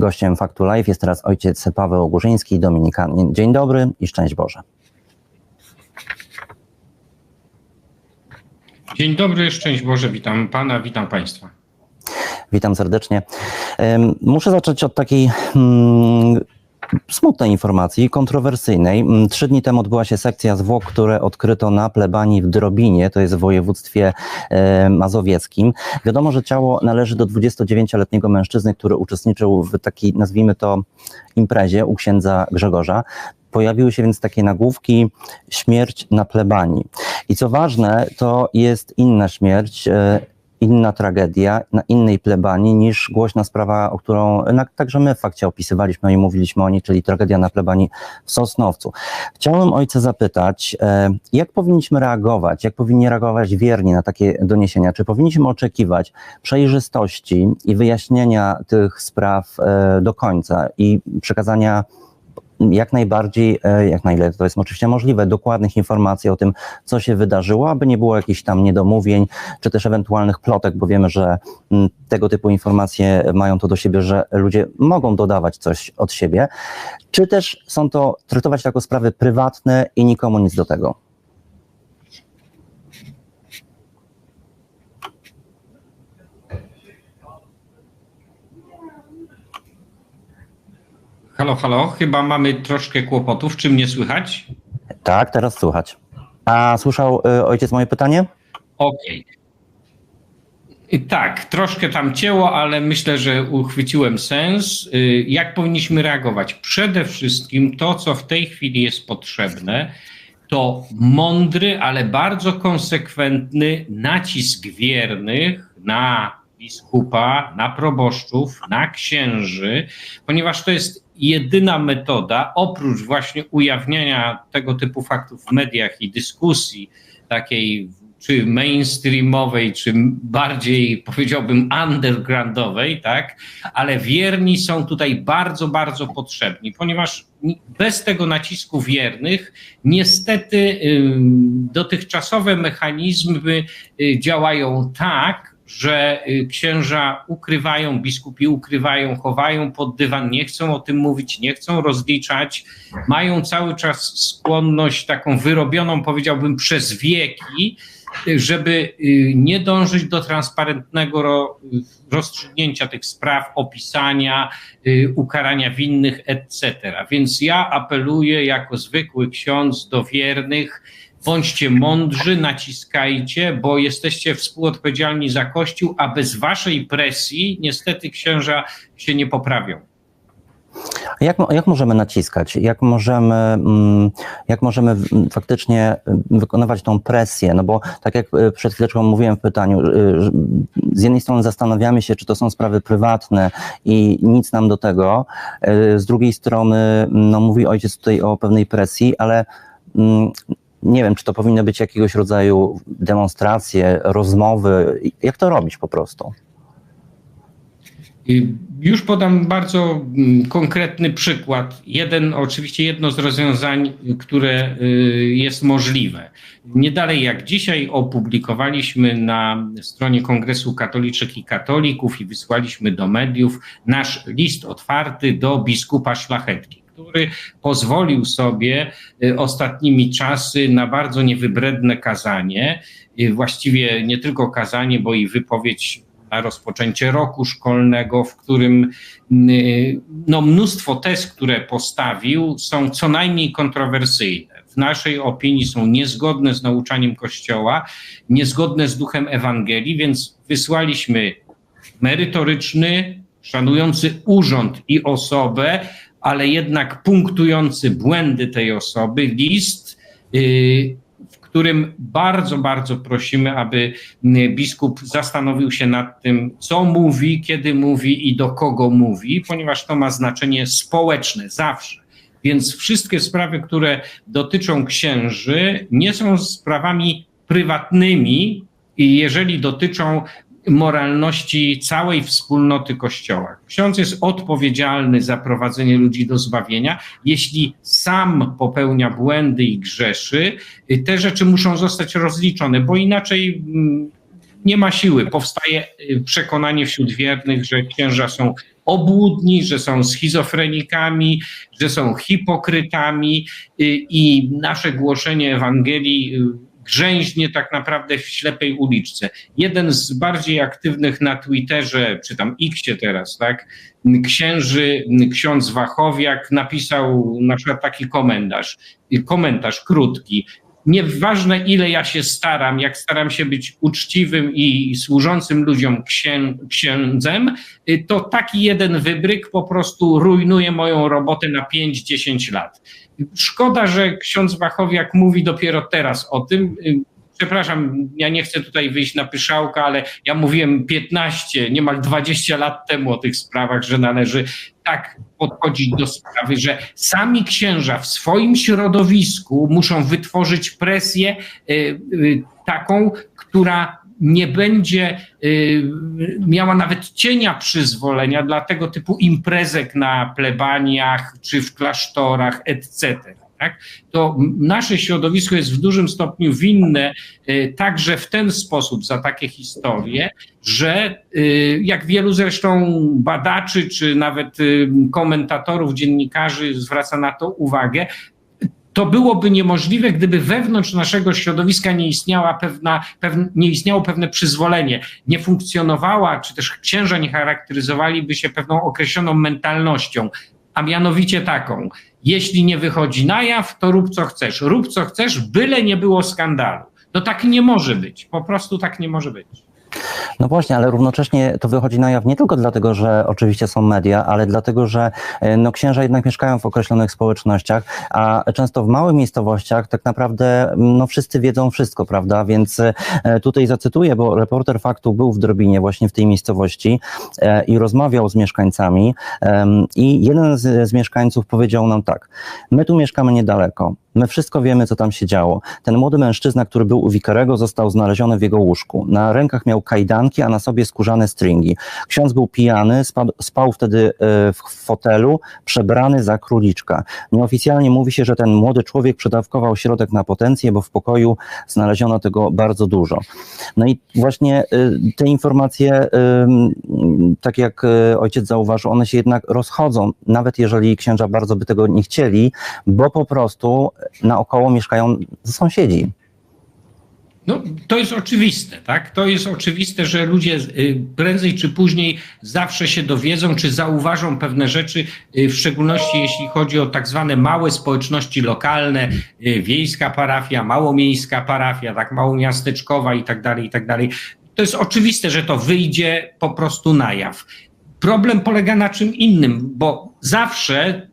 Gościem Faktu Live jest teraz ojciec Paweł Ogórzyński, Dominikanin. Dzień dobry i szczęść Boże. Dzień dobry, szczęść Boże, witam Pana, witam Państwa. Witam serdecznie. Muszę zacząć od takiej mm, smutnej informacji, kontrowersyjnej. Mm, Trzy dni temu odbyła się sekcja zwłok, które odkryto na plebanii w Drobinie, to jest w województwie e, mazowieckim. Wiadomo, że ciało należy do 29-letniego mężczyzny, który uczestniczył w takiej, nazwijmy to, imprezie u księdza Grzegorza. Pojawiły się więc takie nagłówki śmierć na plebanii. I co ważne, to jest inna śmierć, e, inna tragedia na innej plebanii niż głośna sprawa, o którą na, także my w fakcie opisywaliśmy i mówiliśmy o niej, czyli tragedia na plebanii w Sosnowcu. Chciałem ojca zapytać, e, jak powinniśmy reagować, jak powinni reagować wierni na takie doniesienia? Czy powinniśmy oczekiwać przejrzystości i wyjaśnienia tych spraw e, do końca i przekazania jak najbardziej, e, jak na ile to jest oczywiście możliwe, dokładnych informacji o tym, co się wydarzyło, aby nie było jakichś tam niedomówień, czy też ewentualnych plotek, bo wiemy, że mm, tego typu informacje mają to do siebie, że ludzie mogą dodawać coś od siebie, czy też są to traktować jako sprawy prywatne i nikomu nic do tego. Halo, halo, chyba mamy troszkę kłopotów. Czy mnie słychać? Tak, teraz słuchać. A słyszał y, ojciec moje pytanie? Okej. I Tak, troszkę tam cięło, ale myślę, że uchwyciłem sens. Y, Jak powinniśmy reagować? Przede wszystkim to, co w tej chwili jest potrzebne, to mądry, ale bardzo konsekwentny nacisk wiernych na biskupa, na proboszczów, na księży, ponieważ to jest jedyna metoda, oprócz właśnie ujawniania tego typu faktów w mediach i dyskusji takiej czy mainstreamowej, czy bardziej powiedziałbym undergroundowej, tak? Ale wierni są tutaj bardzo, bardzo potrzebni, ponieważ bez tego nacisku wiernych niestety dotychczasowe mechanizmy y, działają tak, że y, księża ukrywają, biskupi ukrywają, chowają pod dywan, nie chcą o tym mówić, nie chcą rozliczać, mają cały czas skłonność taką wyrobioną, powiedziałbym, przez wieki, żeby y, nie dążyć do transparentnego ro- rozstrzygnięcia tych spraw, opisania, y, ukarania winnych, etc. Więc ja apeluję jako zwykły ksiądz do wiernych, bądźcie mądrzy, naciskajcie, bo jesteście współodpowiedzialni za Kościół, a bez waszej presji niestety księża się nie poprawią. Jak, jak możemy naciskać? Jak możemy, mm, jak możemy faktycznie y, wykonywać tą presję? No bo tak jak y, przed chwileczką mówiłem w pytaniu, y, z jednej strony zastanawiamy się, czy to są sprawy prywatne i nic nam do tego. Z drugiej strony, no mówi ojciec tutaj o pewnej presji, ale mm, nie wiem, czy to powinny być jakiegoś rodzaju demonstracje, rozmowy. Jak to robić po prostu? Już podam bardzo mm, konkretny przykład. Jeden, oczywiście jedno z rozwiązań, które y, jest możliwe. Nie dalej jak dzisiaj opublikowaliśmy na stronie Kongresu Katoliczek i Katolików i wysłaliśmy do mediów nasz list otwarty do biskupa Szlachetki który pozwolił sobie y, ostatnimi czasy na bardzo niewybredne kazanie, y, właściwie nie tylko kazanie, bo i wypowiedź na rozpoczęcie roku szkolnego, w którym y, no, mnóstwo tez, które postawił, są co najmniej kontrowersyjne. W naszej opinii są niezgodne z nauczaniem Kościoła, niezgodne z duchem Ewangelii, więc wysłaliśmy merytoryczny, szanujący urząd i osobę, ale jednak punktujący błędy tej osoby list, y, w którym bardzo, bardzo prosimy, aby biskup zastanowił się nad tym, co mówi, kiedy mówi i do kogo mówi, ponieważ to ma znaczenie społeczne zawsze. Więc wszystkie sprawy, które dotyczą księży, nie są sprawami prywatnymi, i jeżeli dotyczą moralności całej wspólnoty Kościoła. Ksiądz jest odpowiedzialny za prowadzenie ludzi do zbawienia. Jeśli sam popełnia błędy i grzeszy, y, te rzeczy muszą zostać rozliczone, bo inaczej mm, nie ma siły. Powstaje y, przekonanie wśród wiernych, że księża są obłudni, że są schizofrenikami, że są hipokrytami i nasze głoszenie Ewangelii grzęźnie tak naprawdę w ślepej uliczce. Jeden z bardziej aktywnych na Twitterze, czy tam Xie teraz, tak, księży, ksiądz Wachowiak napisał na przykład taki komentarz, komentarz krótki. Nieważne ile ja się staram, jak staram się być uczciwym i służącym ludziom księ, księdzem, to taki jeden wybryk po prostu rujnuje moją robotę na 5-10 lat. Szkoda, że ksiądz Wachowiak mówi dopiero teraz o tym. Przepraszam, ja nie chcę tutaj wyjść na pyszałka, ale ja mówiłem 15, niemal 20 lat temu o tych sprawach, że należy tak podchodzić do sprawy, że sami księża w swoim środowisku muszą wytworzyć presję taką, która nie będzie miała nawet cienia przyzwolenia dla tego typu imprezek na plebaniach czy w klasztorach, etc. Tak? To nasze środowisko jest w dużym stopniu winne także w ten sposób za takie historie, że jak wielu zresztą badaczy czy nawet komentatorów, dziennikarzy zwraca na to uwagę, to byłoby niemożliwe, gdyby wewnątrz naszego środowiska nie, istniała pewna, pewne, nie istniało pewne przyzwolenie, nie funkcjonowała, czy też księża nie charakteryzowaliby się pewną określoną mentalnością, a mianowicie taką, jeśli nie wychodzi na jaw, to rób co chcesz, rób co chcesz, byle nie było skandalu. No tak nie może być, po prostu tak nie może być. No właśnie, ale równocześnie to wychodzi na jaw nie tylko dlatego, że oczywiście są media, ale dlatego, że no, księża jednak mieszkają w określonych społecznościach, a często w małych miejscowościach tak naprawdę no, wszyscy wiedzą wszystko, prawda? Więc tutaj zacytuję, bo reporter faktu był w Drobinie właśnie w tej miejscowości i rozmawiał z mieszkańcami i jeden z, z mieszkańców powiedział nam tak, my tu mieszkamy niedaleko, My wszystko wiemy, co tam się działo. Ten młody mężczyzna, który był u Wikarego, został znaleziony w jego łóżku. Na rękach miał kajdanki, a na sobie skórzane stringi. Ksiądz był pijany, spał, wtedy w fotelu, przebrany za króliczka. Nieoficjalnie mówi się, że ten młody człowiek przedawkował środek na potencję, bo w pokoju znaleziono tego bardzo dużo. No i właśnie te informacje, tak jak ojciec zauważył, one się jednak rozchodzą, nawet jeżeli księża bardzo by tego nie chcieli, bo po prostu naokoło mieszkają sąsiedzi. No, to jest oczywiste, tak? To jest oczywiste, że ludzie prędzej czy później zawsze się dowiedzą, czy zauważą pewne rzeczy, w szczególności jeśli chodzi o tak zwane małe społeczności lokalne, wiejska parafia, małomiejska parafia, tak małomiasteczkowa i tak dalej, i tak dalej. To jest oczywiste, że to wyjdzie po prostu na jaw. Problem polega na czym innym, bo zawsze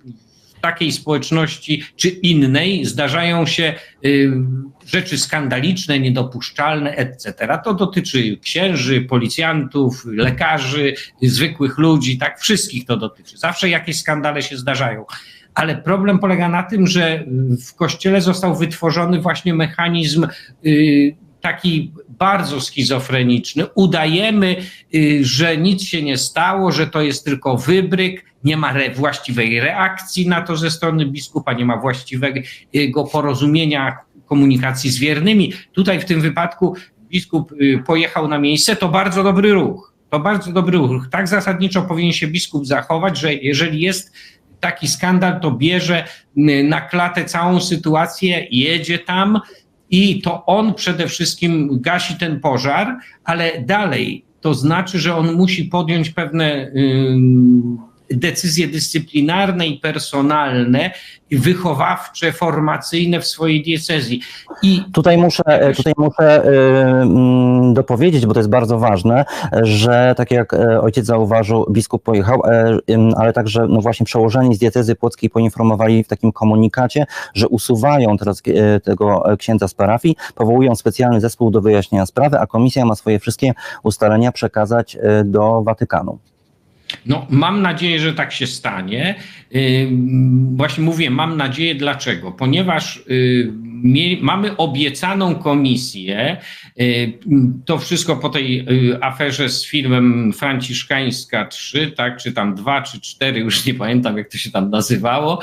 takiej społeczności czy innej zdarzają się y, rzeczy skandaliczne, niedopuszczalne, etc. To dotyczy księży, policjantów, lekarzy, zwykłych ludzi, tak, wszystkich to dotyczy. Zawsze jakieś skandale się zdarzają. Ale problem polega na tym, że w kościele został wytworzony właśnie mechanizm y, taki bardzo schizofreniczny. Udajemy, że nic się nie stało, że to jest tylko wybryk, nie ma re właściwej reakcji na to ze strony biskupa, nie ma właściwego porozumienia, komunikacji z wiernymi. Tutaj w tym wypadku biskup pojechał na miejsce, to bardzo dobry ruch. To bardzo dobry ruch. Tak zasadniczo powinien się biskup zachować, że jeżeli jest taki skandal, to bierze na klatę całą sytuację, jedzie tam, i to on przede wszystkim gasi ten pożar, ale dalej to znaczy, że on musi podjąć pewne decyzje dyscyplinarne i personalne, wychowawcze, formacyjne w swojej diecezji. I tutaj muszę, tutaj muszę dopowiedzieć, bo to jest bardzo ważne, że tak jak ojciec zauważył, biskup pojechał, ale także no właśnie przełożeni z diecezy płockiej poinformowali w takim komunikacie, że usuwają teraz tego księdza z parafii, powołują specjalny zespół do wyjaśnienia sprawy, a komisja ma swoje wszystkie ustalenia przekazać do Watykanu. No, mam nadzieję, że tak się stanie. Właśnie mówię, mam nadzieję, dlaczego? Ponieważ mamy obiecaną komisję. To wszystko po tej aferze z filmem Franciszkańska 3, tak, czy tam 2, czy 4, już nie pamiętam, jak to się tam nazywało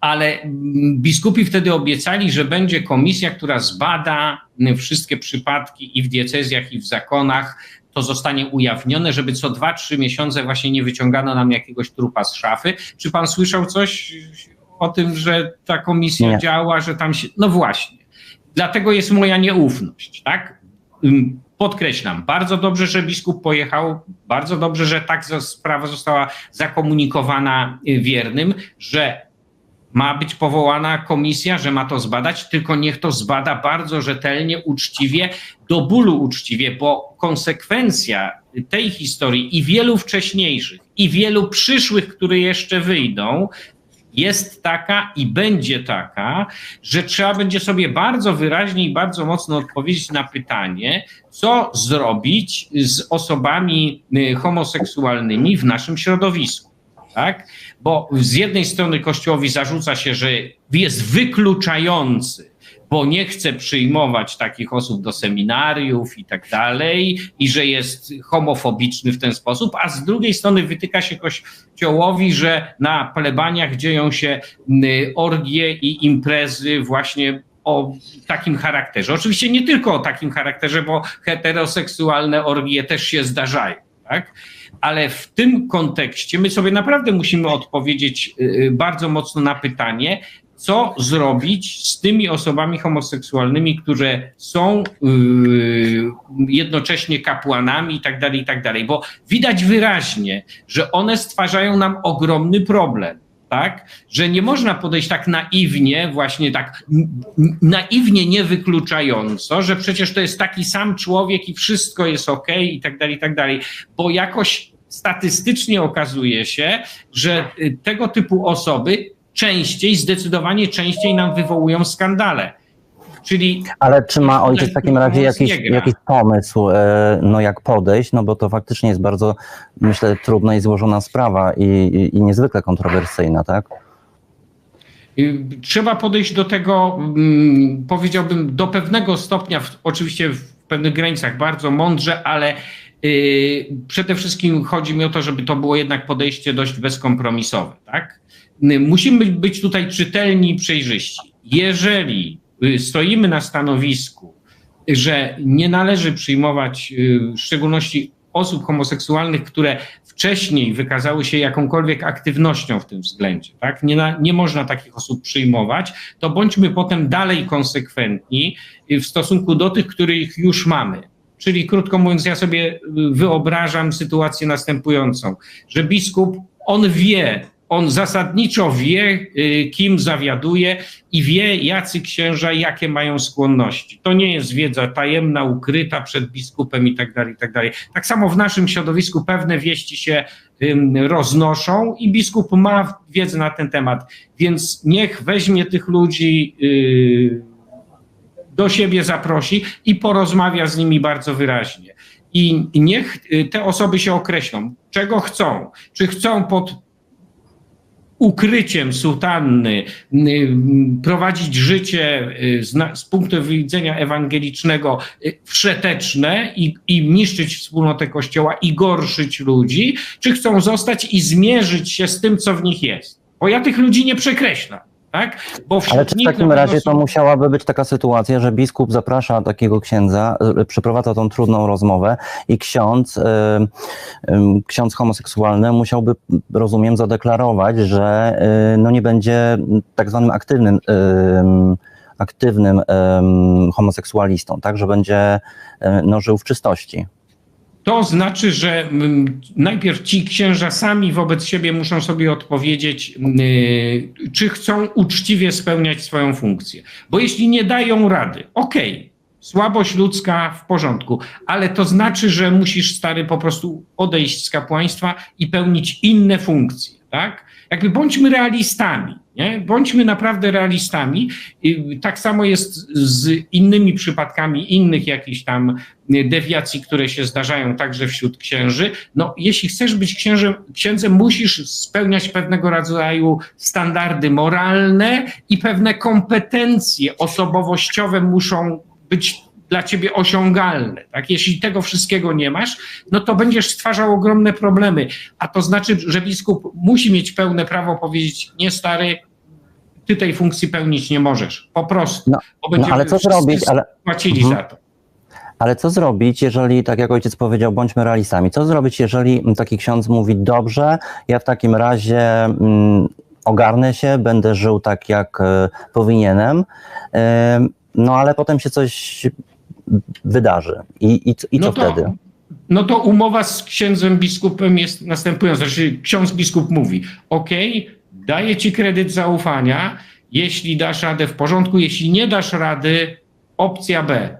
ale biskupi wtedy obiecali, że będzie komisja, która zbada wszystkie przypadki i w diecezjach, i w zakonach to zostanie ujawnione, żeby co 2-3 miesiące właśnie nie wyciągano nam jakiegoś trupa z szafy. Czy pan słyszał coś o tym, że ta komisja Nie. działa, że tam się. No właśnie. Dlatego jest moja nieufność, tak? Podkreślam, bardzo dobrze, że biskup pojechał, bardzo dobrze, że tak sprawa została zakomunikowana y, wiernym, że ma być powołana komisja, że ma to zbadać, tylko niech to zbada bardzo rzetelnie, uczciwie, do bólu uczciwie, bo konsekwencja tej historii i wielu wcześniejszych, i wielu przyszłych, które jeszcze wyjdą, jest taka i będzie taka, że trzeba będzie sobie bardzo wyraźnie i bardzo mocno odpowiedzieć na pytanie, co zrobić z osobami y, homoseksualnymi w naszym środowisku. Tak? Bo z jednej strony Kościołowi zarzuca się, że jest wykluczający, bo nie chce przyjmować takich osób do seminariów i tak dalej, i że jest homofobiczny w ten sposób, a z drugiej strony wytyka się Kościołowi, że na plebaniach dzieją się orgie i imprezy właśnie o takim charakterze. Oczywiście nie tylko o takim charakterze, bo heteroseksualne orgie też się zdarzają, tak? Ale w tym kontekście my sobie naprawdę musimy odpowiedzieć y, y, bardzo mocno na pytanie, co zrobić z tymi osobami homoseksualnymi, które są yy, jednocześnie kapłanami i tak dalej, i tak dalej. Bo widać wyraźnie, że one stwarzają nam ogromny problem. Tak? Że nie można podejść tak naiwnie, właśnie tak naiwnie niewykluczająco, że przecież to jest taki sam człowiek i wszystko jest ok i tak dalej, i tak dalej. Bo jakoś statystycznie okazuje się, że y, tego typu osoby częściej, zdecydowanie częściej nam wywołują skandale. Czyli Ale czy ma ojciec w takim razie jakiś, jakiś pomysł, e, no jak podejść, no bo to faktycznie jest bardzo, myślę, trudna i złożona sprawa i, i, i niezwykle kontrowersyjna, tak? y, trzeba podejść do tego, mm, powiedziałbym, do pewnego stopnia, oczywiście w pewnych granicach bardzo mądrze, ale y, przede wszystkim chodzi mi o to, żeby to było jednak podejście dość bezkompromisowe. Tak? Y, Musimy być tutaj czytelni i przejrzyści. Jeżeli stoimy na stanowisku, że nie należy przyjmować y, w szczególności osób homoseksualnych, które wcześniej wykazały się jakąkolwiek aktywnością w tym względzie. Tak? Nie, na, nie można takich osób przyjmować, to bądźmy potem dalej konsekwentni y, w stosunku do tych, których już mamy. Czyli krótko mówiąc, ja sobie y, wyobrażam sytuację następującą, że biskup, on wie, on zasadniczo wie, y, kim zawiaduje i wie, jacy księża, jakie mają skłonności. To nie jest wiedza tajemna, ukryta przed biskupem i tak dalej, i tak dalej. Tak samo w naszym środowisku pewne wieści się roznoszą i biskup ma wiedzę na ten temat, więc niech weźmie tych ludzi, yy, do siebie zaprosi i porozmawia z nimi bardzo wyraźnie. I niech y, te osoby się określą, czego chcą. Czy chcą pod ukryciem sutanny prowadzić życie y, z, z punktu widzenia ewangelicznego y, wszeteczne i, i niszczyć wspólnotę Kościoła i gorszyć ludzi, czy chcą zostać i zmierzyć się z tym, co w nich jest. Bo ja tych ludzi nie przekreślam. Tak? Bo Ale czy w takim razie to musiałaby być taka sytuacja, że biskup zaprasza takiego księdza, przeprowadza tą trudną rozmowę i ksiądz, em, ksiądz homoseksualny musiałby, rozumiem, zadeklarować, że e, no nie będzie tak zwanym aktywnym, aktywnym homoseksualistą, tak, że będzie e, no, żył w czystości. To znaczy, że mm, najpierw ci księża sami wobec siebie muszą sobie odpowiedzieć, yy, czy chcą uczciwie spełniać swoją funkcję. Bo jeśli nie dają rady, okej, słabość ludzka w porządku, ale to znaczy, że musisz stary po prostu odejść z kapłaństwa i pełnić inne funkcje, tak? Jakby bądźmy realistami, nie? Bądźmy naprawdę realistami. Tak samo jest z innymi przypadkami innych jakichś tam dewiacji, które się zdarzają także wśród księży. No, jeśli chcesz być księżem, księdzem, musisz spełniać pewnego rodzaju standardy moralne i pewne kompetencje osobowościowe muszą być dla ciebie osiągalne. Tak? Jeśli tego wszystkiego nie masz, no to będziesz stwarzał ogromne problemy. A to znaczy, że biskup musi mieć pełne prawo powiedzieć, nie stary, ty tej funkcji pełnić nie możesz. Po prostu. No, Bo No ale co zrobić, ale płacili Mhm. za to. Ale co zrobić, jeżeli, tak jak ojciec powiedział, bądźmy realistami, co zrobić, jeżeli taki ksiądz mówi, dobrze, ja w takim razie mm, ogarnę się, będę żył tak, jak e, powinienem, e, no ale potem się coś wydarzy. I, i, co- i co no to, wtedy? No to umowa z księdzem biskupem jest następująca. Znaczy, ksiądz biskup mówi: OK, daję ci kredyt zaufania, jeśli dasz radę w porządku, jeśli nie dasz rady, opcja B.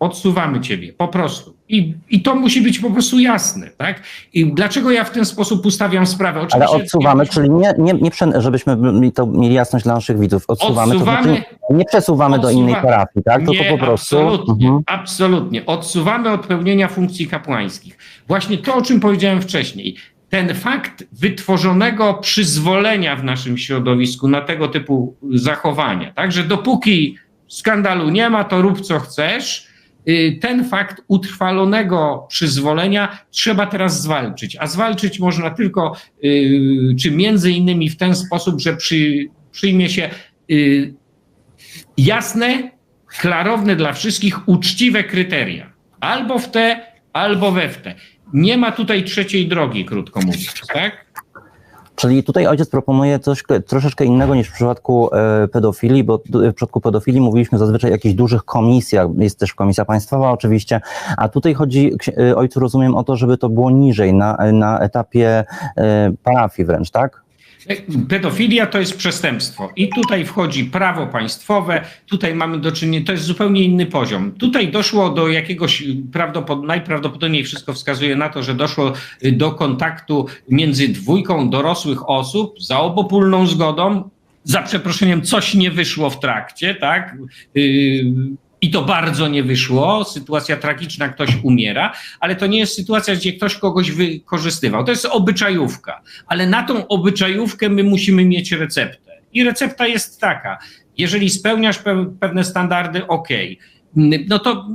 Odsuwamy ciebie, po prostu. I, I to musi być po prostu jasne, tak? I dlaczego ja w ten sposób ustawiam sprawę? Ale Oczywiście- odsuwamy, czyli nie, nie, nie żebyśmy to mieli jasność dla naszych widzów, odsuwamy, to Odsuwamy- znaczy nie przesuwamy do innej odsuwa- parafii, tak? Tylko Nie, po prostu. Absolutnie, Mhm. absolutnie. Odsuwamy od pełnienia funkcji kapłańskich. Właśnie to, o czym powiedziałem wcześniej. Ten fakt wytworzonego przyzwolenia w naszym środowisku na tego typu zachowania, tak, że dopóki skandalu nie ma, to rób co chcesz. Y, Ten fakt utrwalonego przyzwolenia trzeba teraz zwalczyć. A zwalczyć można tylko, y, czy między innymi w ten sposób, że przy, przyjmie się y, jasne, klarowne dla wszystkich, uczciwe kryteria. Albo w te, albo we w te. Nie ma tutaj trzeciej drogi, krótko mówiąc, tak? Czyli tutaj ojciec proponuje coś troszeczkę innego niż w przypadku e, pedofilii, bo w przypadku pedofilii mówiliśmy zazwyczaj o jakichś dużych komisjach, jest też komisja państwowa oczywiście, a tutaj chodzi e, ojcu rozumiem o to, żeby to było niżej, na, na etapie e, parafii wręcz, tak? Pedofilia to jest przestępstwo i tutaj wchodzi prawo państwowe, tutaj mamy do czynienia, to jest zupełnie inny poziom. Tutaj doszło do jakiegoś, prawdopod- najprawdopodobniej wszystko wskazuje na to, że doszło y, do kontaktu między dwójką dorosłych osób za obopólną zgodą, za przeproszeniem coś nie wyszło w trakcie, tak? I to bardzo nie wyszło, sytuacja tragiczna, ktoś umiera, ale to nie jest sytuacja, gdzie ktoś kogoś wykorzystywał. To jest obyczajówka, ale na tą obyczajówkę my musimy mieć receptę. I recepta jest taka: jeżeli spełniasz pe- pewne standardy, ok. No to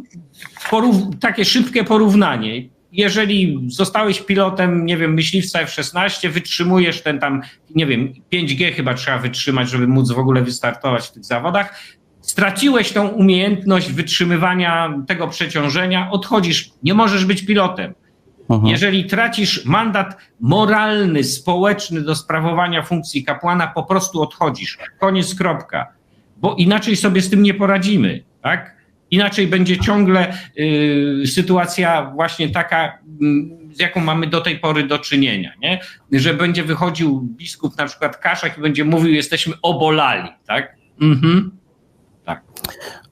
takie szybkie porównanie. Jeżeli zostałeś pilotem, nie wiem, myśliwca F-16, wytrzymujesz ten tam, nie wiem, 5G chyba trzeba wytrzymać, żeby móc w ogóle wystartować w tych zawodach. Straciłeś tą umiejętność wytrzymywania tego przeciążenia, odchodzisz, nie możesz być pilotem. Mhm. Jeżeli tracisz mandat moralny, społeczny do sprawowania funkcji kapłana, po prostu odchodzisz. Koniec, kropka. Bo inaczej sobie z tym nie poradzimy, tak? Inaczej będzie ciągle y, sytuacja właśnie taka, mm, z jaką mamy do tej pory do czynienia, nie? Że będzie wychodził biskup, na przykład Kaszak i będzie mówił, jesteśmy obolali, tak? Mhm.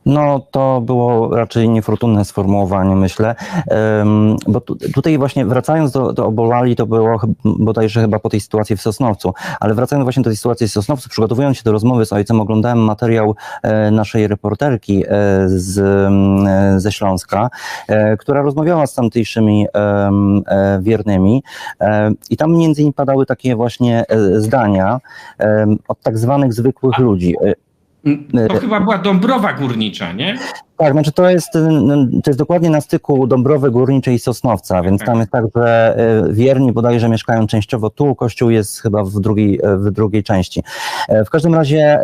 No to było raczej niefortunne sformułowanie, myślę, Em, bo tu, tutaj właśnie wracając do, do Obolali, to było bodajże chyba po tej sytuacji w Sosnowcu, ale wracając właśnie do tej sytuacji w Sosnowcu, przygotowując się do rozmowy z ojcem, oglądałem materiał e, naszej reporterki e, z, e, ze Śląska, e, która rozmawiała z tamtejszymi e, wiernymi e, i tam między innymi padały takie właśnie zdania od tak zwanych zwykłych ludzi. E, To chyba była Dąbrowa Górnicza, nie? Tak, znaczy to jest, to jest dokładnie na styku Dąbrowy Górniczej i Sosnowca, więc tam jest tak, że y, wierni bodajże mieszkają częściowo tu, kościół jest chyba w drugiej, y, w drugiej części. E, W każdym razie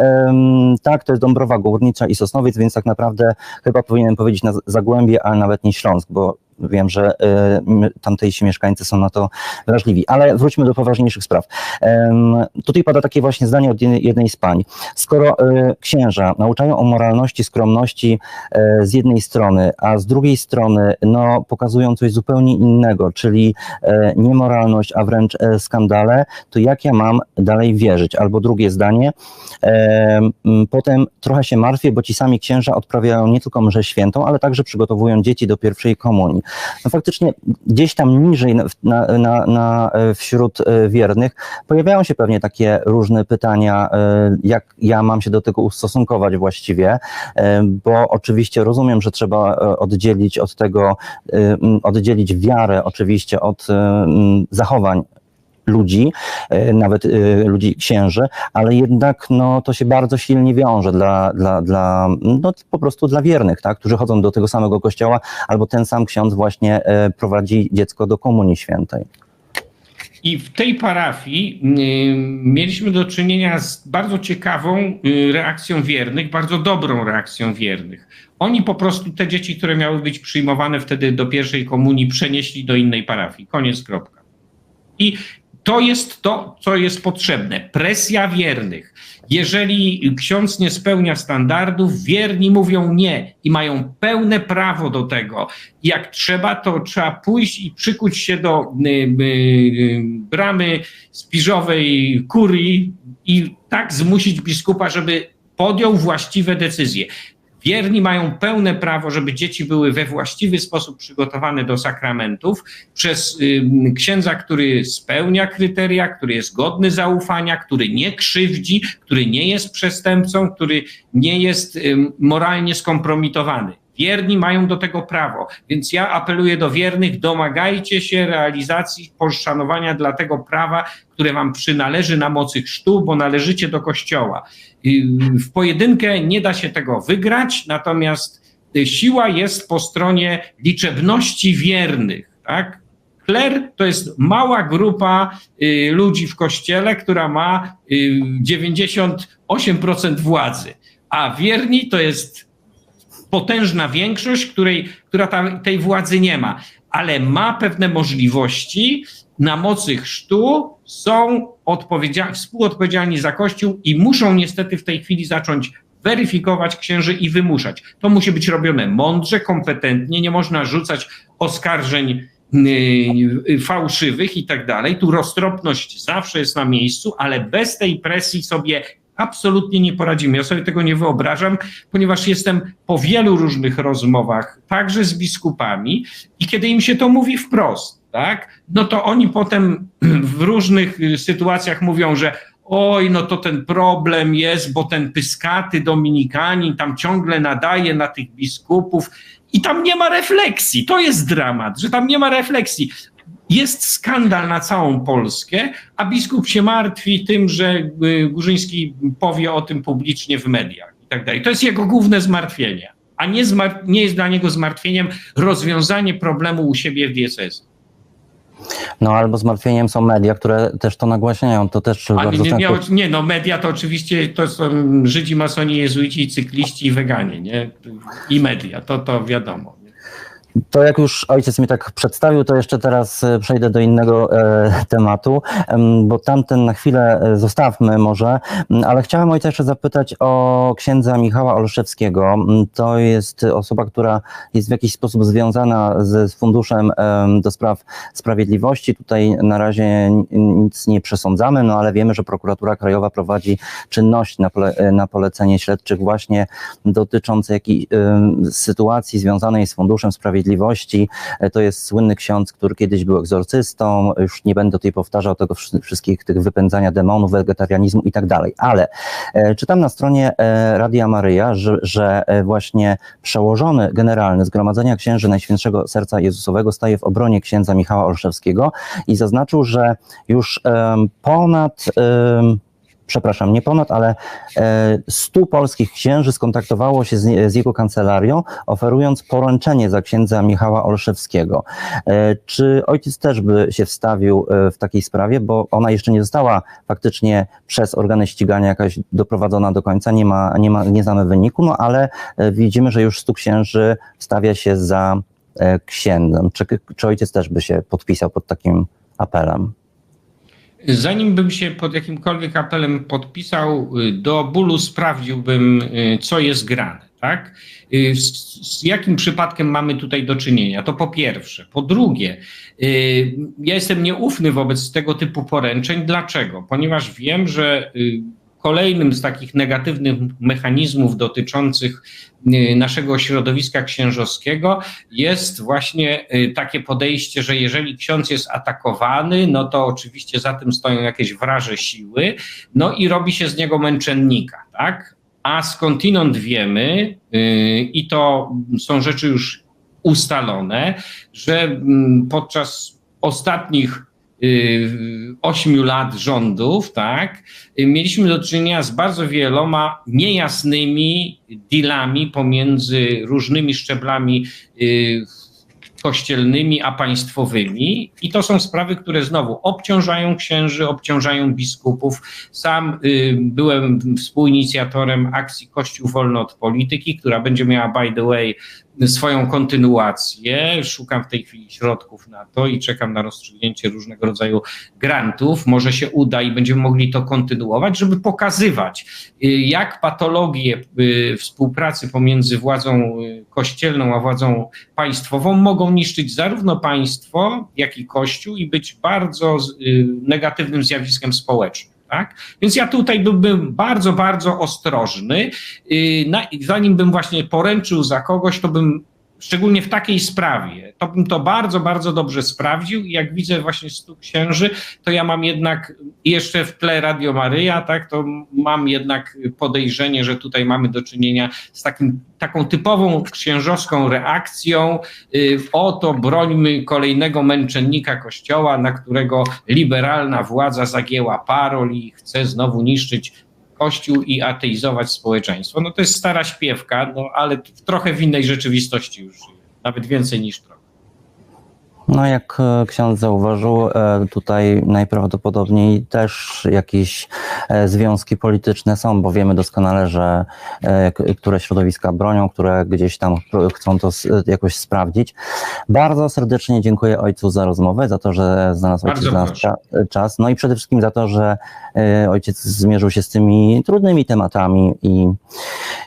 tak, to jest Dąbrowa Górnicza i Sosnowiec, więc tak naprawdę chyba powinienem powiedzieć na Zagłębie, a nawet nie Śląsk, bo wiem, że y, tamtejsi mieszkańcy są na to wrażliwi. Ale wróćmy do poważniejszych spraw. Tutaj pada takie właśnie zdanie od jednej- z pań. Skoro y, księża nauczają o moralności, skromności, e, z jednej strony, a z drugiej strony no, pokazują coś zupełnie innego, czyli e, niemoralność, a wręcz e, skandale, to jak ja mam dalej wierzyć? Albo drugie zdanie, potem trochę się martwię, bo ci sami księża odprawiają nie tylko mszę świętą, ale także przygotowują dzieci do pierwszej komunii. No faktycznie gdzieś tam niżej na, na, na, e, wśród e, wiernych pojawiają się pewnie takie różne pytania, e, jak ja mam się do tego ustosunkować właściwie, bo oczywiście rozumiem, że trzeba oddzielić od tego, oddzielić wiarę oczywiście od zachowań ludzi, e, nawet e, ludzi księży, ale jednak no, to się bardzo silnie wiąże dla, dla, dla no, po prostu dla wiernych, tak, którzy chodzą do tego samego kościoła, albo ten sam ksiądz właśnie e, prowadzi dziecko do komunii świętej. I w tej parafii y, mieliśmy do czynienia z bardzo ciekawą y, reakcją wiernych, bardzo dobrą reakcją wiernych. Oni po prostu te dzieci, które miały być przyjmowane wtedy do pierwszej komunii, przenieśli do innej parafii. Koniec, kropka. I to jest to, co jest potrzebne. Presja wiernych. Jeżeli ksiądz nie spełnia standardów, wierni mówią nie i mają pełne prawo do tego. Jak trzeba, to trzeba pójść i przykuć się do y, y, bramy spiżowej kurii i tak zmusić biskupa, żeby podjął właściwe decyzje. Wierni mają pełne prawo, żeby dzieci były we właściwy sposób przygotowane do sakramentów przez księdza, który spełnia kryteria, który jest godny zaufania, który nie krzywdzi, który nie jest przestępcą, który nie jest moralnie skompromitowany. Wierni mają do tego prawo, więc ja apeluję do wiernych, domagajcie się realizacji poszanowania dla tego prawa, które wam przynależy na mocy chrztu, bo należycie do Kościoła. W pojedynkę nie da się tego wygrać, natomiast siła jest po stronie liczebności wiernych. Tak? Kler to jest mała grupa y, ludzi w kościele, która ma 98% władzy, a wierni to jest potężna większość, której, która tej władzy nie ma, ale ma pewne możliwości na mocy chrztu, są współodpowiedzialni za Kościół i muszą niestety w tej chwili zacząć weryfikować księży i wymuszać. To musi być robione mądrze, kompetentnie, nie można rzucać oskarżeń yy, fałszywych i tak dalej. Tu roztropność zawsze jest na miejscu, ale bez tej presji sobie absolutnie nie poradzimy. Ja sobie tego nie wyobrażam, ponieważ jestem po wielu różnych rozmowach, także z biskupami, i kiedy im się to mówi wprost, tak, no to oni potem w różnych sytuacjach mówią, że oj, no to ten problem jest, bo ten pyskaty dominikanin tam ciągle nadaje na tych biskupów i tam nie ma refleksji. To jest dramat, że tam nie ma refleksji. Jest skandal na całą Polskę, a biskup się martwi tym, że y, Górzyński powie o tym publicznie w mediach i tak dalej. To jest jego główne zmartwienie, a nie, nie jest dla niego zmartwieniem rozwiązanie problemu u siebie w diecezji. No albo zmartwieniem są media, które też to nagłaśniają. To też A bardzo nie, nie, nie, no media to oczywiście to są Żydzi, masoni, jezuici, cykliści i weganie, nie? I media, to, to wiadomo. To jak już ojciec mi tak przedstawił, to jeszcze teraz e, przejdę do innego e, tematu, bo tamten na chwilę e, zostawmy może, ale chciałem ojca jeszcze zapytać o księdza Michała Olszewskiego. To jest osoba, która jest w jakiś sposób związana z, Funduszem do Spraw Sprawiedliwości. Tutaj na razie nic nie przesądzamy, no ale wiemy, że prokuratura krajowa prowadzi czynność na, pole, na polecenie śledczych właśnie dotyczące jakiej sytuacji związanej z Funduszem Sprawiedliwości Sprawiedliwości. E, to jest słynny ksiądz, który kiedyś był egzorcystą. Już nie będę tutaj powtarzał tego wszystkich tych wypędzania demonów, wegetarianizmu i tak dalej. Ale e, czytam na stronie e, Radia Maryja, że, że właśnie przełożony generalny Zgromadzenia Księży Najświętszego Serca Jezusowego staje w obronie księdza Michała Olszewskiego i zaznaczył, że już ponad przepraszam, nie ponad, ale 100 e, polskich księży skontaktowało się z, jego kancelarią, oferując poręczenie za księdza Michała Olszewskiego. E, czy ojciec też by się wstawił e, w takiej sprawie, bo ona jeszcze nie została faktycznie przez organy ścigania jakaś doprowadzona do końca, nie ma, nie ma, nie znamy wyniku, no ale widzimy, że już 100 księży stawia się za księdzem. Czy, czy ojciec też by się podpisał pod takim apelem? Zanim bym się pod jakimkolwiek apelem podpisał, y, do bólu sprawdziłbym, y, co jest grane. Tak? Y, z, z, jakim przypadkiem mamy tutaj do czynienia? To po pierwsze. Po drugie, ja jestem nieufny wobec tego typu poręczeń. Dlaczego? Ponieważ wiem, że Kolejnym z takich negatywnych mechanizmów dotyczących y, naszego środowiska księżowskiego jest właśnie y, takie podejście, że jeżeli ksiądz jest atakowany, no to oczywiście za tym stoją jakieś wraże siły, no i robi się z niego męczennika, tak? A skądinąd wiemy, y, i to są rzeczy już ustalone, że mm, podczas ostatnich ośmiu lat rządów, tak, mieliśmy do czynienia z bardzo wieloma niejasnymi dealami pomiędzy różnymi szczeblami y, kościelnymi a państwowymi. I to są sprawy, które znowu obciążają księży, obciążają biskupów. Sam y, byłem współinicjatorem akcji Kościół Wolny od Polityki, która będzie miała, by the way, swoją kontynuację. Szukam w tej chwili środków na to i czekam na rozstrzygnięcie różnego rodzaju grantów. Może się uda i będziemy mogli to kontynuować, żeby pokazywać, y, jak patologie y, współpracy pomiędzy władzą y, kościelną a władzą państwową mogą niszczyć zarówno państwo, jak i Kościół i być bardzo negatywnym zjawiskiem społecznym. Tak? Więc ja tutaj byłbym bardzo, bardzo ostrożny. Na- Zanim bym właśnie poręczył za kogoś, to bym szczególnie w takiej sprawie, to bym to bardzo, bardzo dobrze sprawdził i jak widzę właśnie stu księży, to ja mam jednak jeszcze w tle Radio Maryja, tak, to mam jednak podejrzenie, że tutaj mamy do czynienia z takim, taką typową księżowską reakcją, y, oto brońmy kolejnego męczennika kościoła, na którego liberalna władza zagięła parol i chce znowu niszczyć Kościół i ateizować społeczeństwo. No to jest stara śpiewka, no ale trochę w innej rzeczywistości już. Nawet więcej niż trochę. No, jak e, ksiądz zauważył, e, tutaj najprawdopodobniej też jakieś e, związki polityczne są, bo wiemy doskonale, że które środowiska bronią, które gdzieś tam chcą to jakoś sprawdzić. Bardzo serdecznie dziękuję ojcu za rozmowę, za to, że znalazł ojciec dla nas czas, no i przede wszystkim za to, że ojciec zmierzył się z tymi trudnymi tematami i,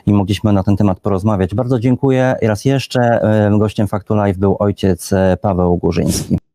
i mogliśmy na ten temat porozmawiać. Bardzo dziękuję. Raz jeszcze gościem Faktu Live był ojciec e, Paweł Górzyński.